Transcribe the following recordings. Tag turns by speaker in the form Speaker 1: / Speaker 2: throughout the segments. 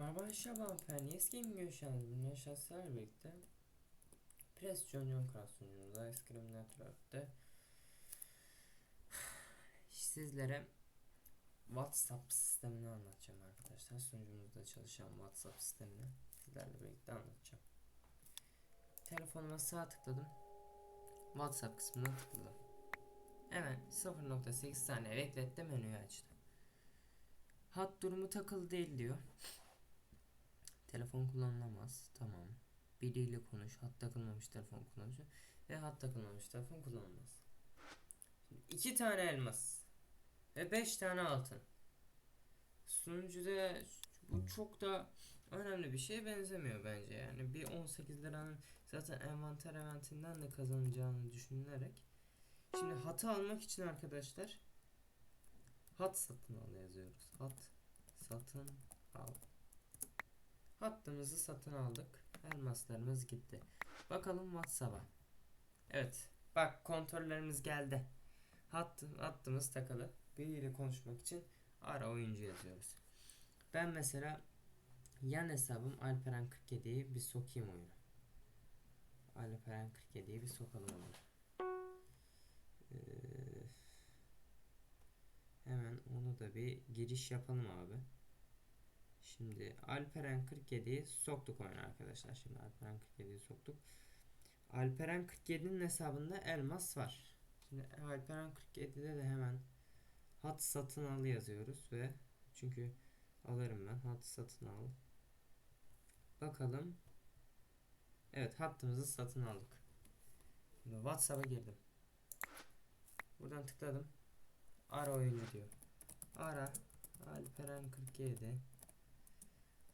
Speaker 1: Merhaba Şaban Fen, Yes Gaming görüşen Dünya Şahsılar birlikte John Cross sunucumuzda Ice Cream Network'te Sizlere WhatsApp sistemini anlatacağım arkadaşlar. Sunucumuzda çalışan WhatsApp sistemini sizlerle birlikte anlatacağım. Telefonuma sağ tıkladım. WhatsApp kısmına tıkladım. Hemen 0.8 saniye bekletti menüyü açtı. Hat durumu takılı değil diyor. Telefon kullanılamaz. Tamam. Biriyle konuş. Hat takılmamış telefon kullanmış. Ve hat takılmamış telefon kullanılmaz. Şimdi iki tane elmas. Ve beş tane altın. Sunucuda bu çok da önemli bir şeye benzemiyor bence yani. Bir 18 liranın zaten envanter eventinden de kazanacağını düşünülerek. Şimdi hatı almak için arkadaşlar hat satın al yazıyoruz. Hat satın al. Hattımızı satın aldık. Elmaslarımız gitti. Bakalım WhatsApp'a. Evet. Bak kontrollerimiz geldi. Hat, hattımız takılı. Biriyle konuşmak için ara oyuncu yazıyoruz. Ben mesela yan hesabım Alperen 47'yi bir sokayım oyuna. Alperen 47'yi bir sokalım oyuna. Ee, hemen onu da bir giriş yapalım abi. Şimdi Alperen 47'yi soktuk oyuna arkadaşlar. Şimdi Alperen 47'yi soktuk. Alperen 47'nin hesabında elmas var. Şimdi Alperen 47'de de hemen hat satın al yazıyoruz ve çünkü alırım ben hat satın al. Bakalım. Evet hattımızı satın aldık. Şimdi WhatsApp'a girdim. Buradan tıkladım. Ara oyuncu diyor. Ara Alperen 47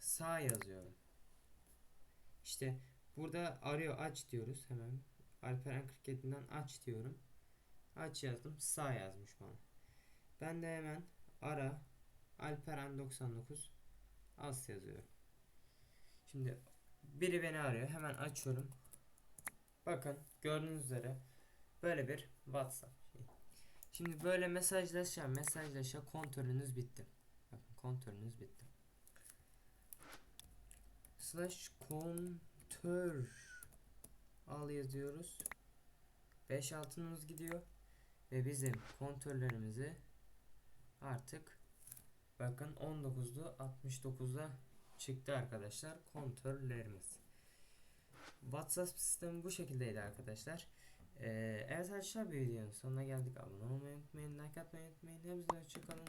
Speaker 1: sağ yazıyorum. İşte burada arıyor aç diyoruz hemen. Alperen 47'den aç diyorum. Aç yazdım. Sağ yazmış bana. Ben de hemen ara Alperen 99 az yazıyorum. Şimdi biri beni arıyor. Hemen açıyorum. Bakın gördüğünüz üzere böyle bir WhatsApp. Şey. Şimdi böyle mesajlaşa mesajlaşa kontrolünüz bitti. Bakın kontrolünüz bitti slash kontör al yazıyoruz. 5 altınımız gidiyor. Ve bizim kontörlerimizi artık bakın 19'du 69'a çıktı arkadaşlar kontörlerimiz. WhatsApp sistemi bu şekildeydi arkadaşlar. Ee, evet arkadaşlar bir videonun sonuna geldik. Abone olmayı unutmayın, like atmayı unutmayın. Hepinize hoşçakalın.